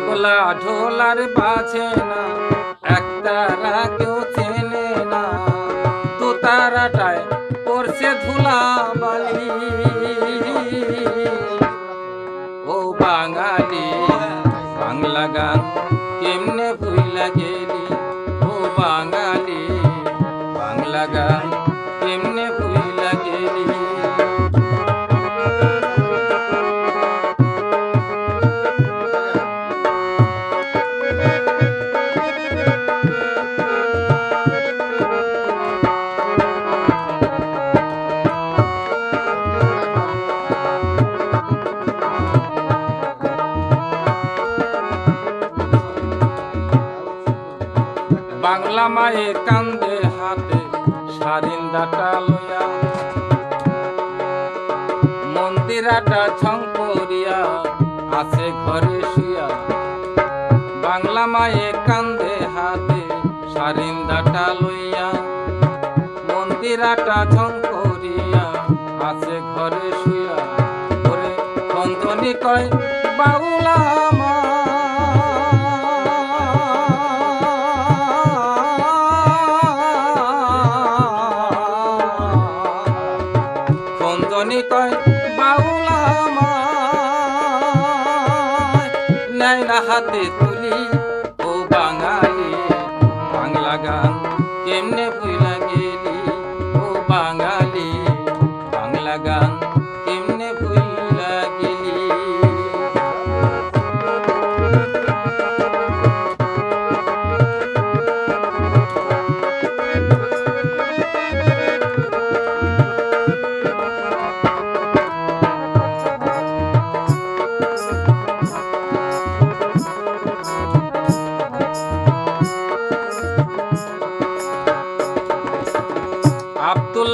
তবলা ঢোলার বাছে না একতারা কেউ চেনে না। তো তারাটায় পড়ছে ধুলা বালি। বাংলা মায়ের কান্দে হাতে স্বাধীন ডাটা লইয়া। মন্দিরাটা ঝঙ্করিয়া আছে ঘরে শুয়া বাংলা মায়ে কান্দে হাতে স্বাধীন ডাটা লইয়া। মন্দিরাটা ঝঙ্করিয়া আছে ঘরে শুয়া ওরে খন্দনি কয়, বাউলা নাই না হাতে তুলি।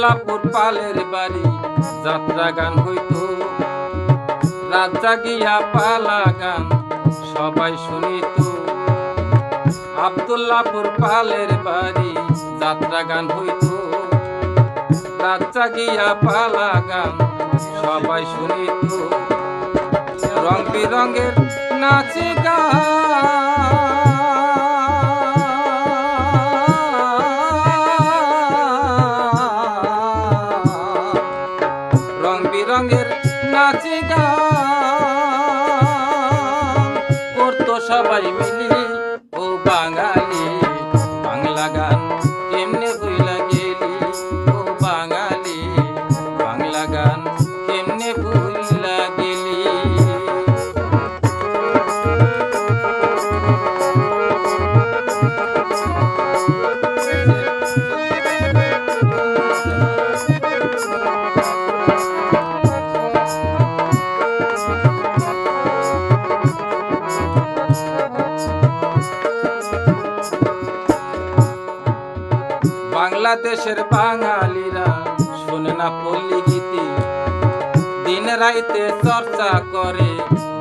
আবদুল্লাপুর পালের বাড়ি, যাত্রা গান হইতো। রাজা গিয়া পালা গান সবাই শুনিত। আবদুল্লাপুর পালের বাড়ি, যাত্রা গান হইতো। গিয়া পালা গান সবাই শুনিত। রং বিরঙের নাচে গান রং বিরঙের নাচে গান। বাংলাদেশের বাঙালিরা শোনে না পল্লী গীতি দিন রাইতে চর্চা করে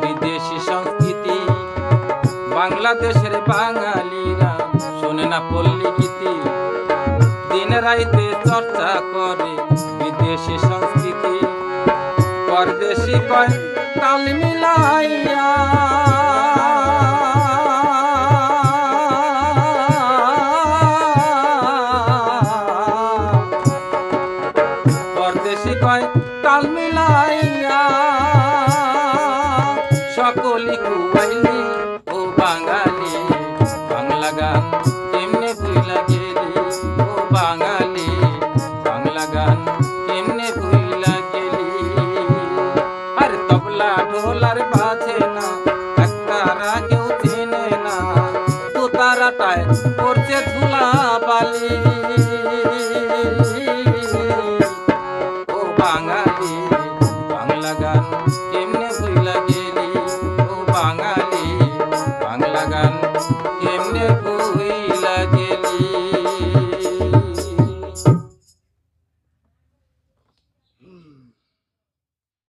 বিদেশি সংস্কৃতি। বাংলাদেশের বাঙালিরা শোনে না পল্লী গীতি দিন রাইতে চর্চা করে বিদেশি সংস্কৃতি। পরদেশি কয় তাল মিলাইয়া কয় তাল মিলাইয়া